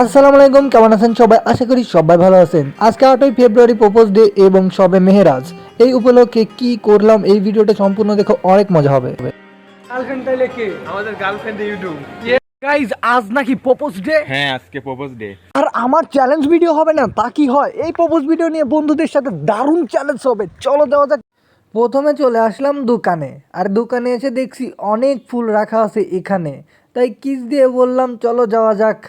আসসালামু আলাইকুম কেমন আছেন সবাই? আশা করি সবাই ভালো আছেন। আজকে আটই ফেব্রুয়ারি প্রপোজ ডে এবং সবে মেহেরাজ। এই উপলক্ষে কি করলাম? এই ভিডিওটা সম্পূর্ণ দেখো অনেক মজা হবে। গার্লফ্রেন্ড তাইলে কে? আমাদের গার্লফ্রেন্ড ইউটিউব গাইজ আজ নাকি প্রপোজ ডে হ্যাঁ আজকে প্রপোজ ডে আর আমার চ্যালেঞ্জ ভিডিও হবে না? তা কি হয়? এই প্রপোজ ভিডিও নিয়ে বন্ধুদের সাথে দারুণ চ্যালেঞ্জ হবে। চলো দেওয়া যাক। প্রথমে চলে আসলাম দোকানে। আর দোকানে এসে দেখছি অনেক ফুল রাখা আছে এখানে। তাই কিস দিয়ে বললাম চলো যাওয়া যাক।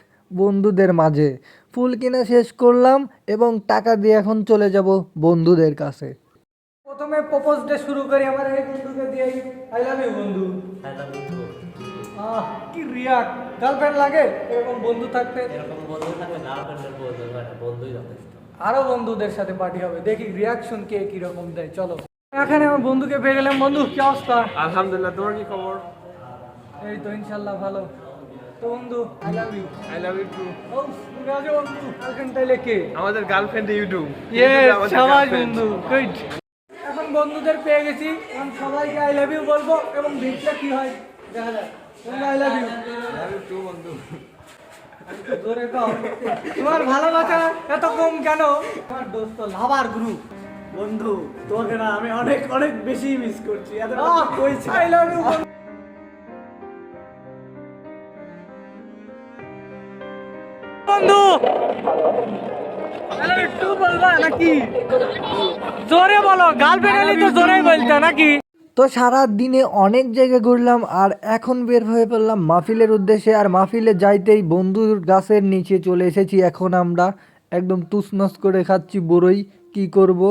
বন্ধুদের মাঝে। ফুল কিনা শেষ করলাম এবং টাকা দিয়ে এখন চলে যাব বন্ধুদের কাছে। প্রথমে প্রপোজ ডে শুরু করি আমার এই বন্ধুকে দিয়ে। আই লাভ ইউ বন্ধু। আহ কি রিয়াক গার্লফ্রেন্ড লাগে? এরকম বন্ধু থাকতে? এরকম বন্ধু থাকলে গার্লফ্রেন্ডের প্রয়োজন হয় না বন্ধুই যথেষ্ট। আরও বন্ধুদের সাথে পার্টি হবে। দেখি রিয়াকশন কে কি রকম দেয় চলো। এখানে আমার বন্ধুকে পেয়ে গেলাম। বন্ধু কি অবস্থা? আলহামদুলিল্লাহ তোমার কি খবর? এই তো ইনশাল্লাহ ভালো। তো বন্ধু I love you I love you too ও বন্ধু গার্লফ্রেন্ড তাইলে কে আমাদের গার্লফ্রেন্ড ইউটিউব ইয়েস সবাই বন্ধু গুড এখন বন্ধুদের পেয়ে গেছি। এখন সবাইকে আই লাভ ইউ বলব এবং দেখলে কি হয় দেখা যাক। আই লাভ ইউ জোরে কও। তোমার ভালোবাসা এত কম কেন? তোমার দোস্ত লাভার গ্রুপ বন্ধু তোমাকে না আমি অনেক অনেক বেশি মিস করছি। এত কইছি আই লাভ ইউ বন্ধু। একটু বলবা নাকি? জোরে বলো গার্লফ্রেন্ড তো জোরেই নাকি? তো সারা দিনে অনেক জায়গায় ঘুরলাম আর এখন বের হয়ে পড়লাম মাহফিলের উদ্দেশ্যে আর মাহফিলে যাইতেই বন্ধুর গাছের নিচে চলে এসেছি। এখন আমরা একদম তুসনস করে খাচ্ছি বড়ই কি করব?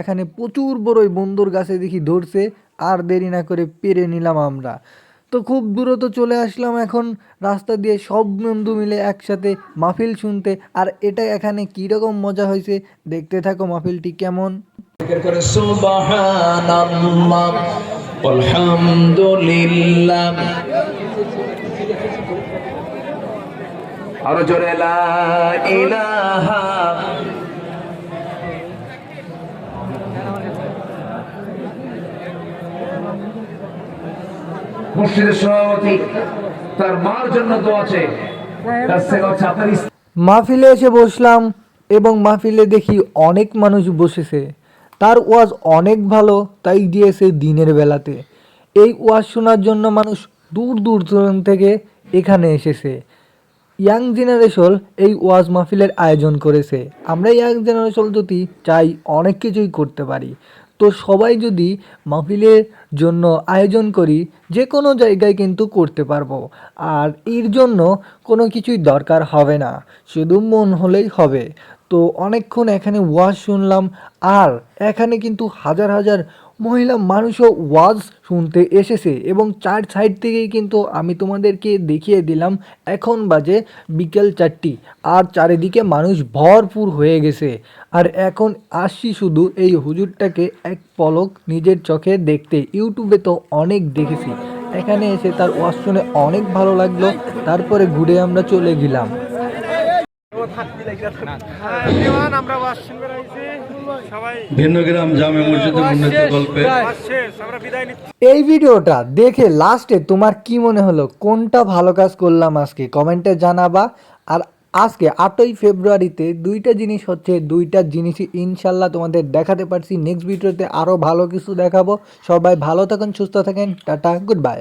এখানে প্রচুর বড়ই বন্ধুর গাছে দেখি ধরছে। আর দেরি না করে পেরে নিলাম আমরা। তো খুব দ্রুত চলে আসলাম এখন রাস্তা দিয়ে সব বন্ধু মিলে একসাথে মাহফিল শুনতে। আর এটা এখানে কীরকম মজা হয়েছে দেখতে থাকো মাহফিলটি কেমন। আরও জোরে লা ইলাহা মসজিদের সভাপতি, তার মার জন্য দোয়া থেকে আপনার মাহফিলে এসে বসলাম এবং মাহফিলে দেখি অনেক মানুষ বসেছে। তার ওয়াজ অনেক ভালো, তাই দিয়েছে দিনের বেলাতে। এই ওয়াজ শোনার জন্য মানুষ দূর দূর দূরান্ত থেকে এখানে এসেছে। ইয়াং জেনারেশন এই ওয়াজ মাহফিলের আয়োজন করেছে। আমরা ইয়াং জেনারেশন যদি চাই, অনেক কিছুই করতে পারি। তো সবাই যদি মাহফিলের জন্য আয়োজন করি, যে কোনো জায়গায় কিন্তু করতে পারব। আর এর জন্য কোনো কিছুই দরকার হবে না, শুধু মন হলেই হবে। তো অনেকক্ষণ এখানে ওয়াজ শুনলাম, আর এখানে কিন্তু হাজার হাজার মহিলা মানুষও ওয়াজ শুনতে এসেছে এবং চার সাইড থেকেই কিন্তু আমি তোমাদেরকে দেখিয়ে দিলাম এখন বাজে বিকেল চারটি আর চারিদিকে মানুষ ভরপুর হয়ে গেছে। আর এখন আসছি শুধু এই হুজুরটাকে এক পলক নিজের চোখে দেখতে। ইউটিউবে তো অনেক দেখেছি। এখানে এসে তার ওয়াজ শুনে অনেক ভালো লাগল। তারপরে ঘুরে আমরা চলে গেলাম। আমরা শুনবে রাখছি সবাই ভিন্নগ্রাম জামে মসজিদের উন্নতি গল্পে। এই ভিডিওটা দেখে লাস্টে তোমার কি মনে হলো? কোনটা ভালো কাজ করলাম আজকে? কমেন্টে জানাবা। আর আজকে আটই ফেব্রুয়ারিতে দুইটা জিনিস হচ্ছে দুইটা জিনিসই ইনশাল্লাহ তোমাদের দেখাতে পারছি। নেক্সট ভিডিওতে আরও ভালো কিছু দেখাবো। সবাই ভালো থাকেন সুস্থ থাকেন। Tata good bye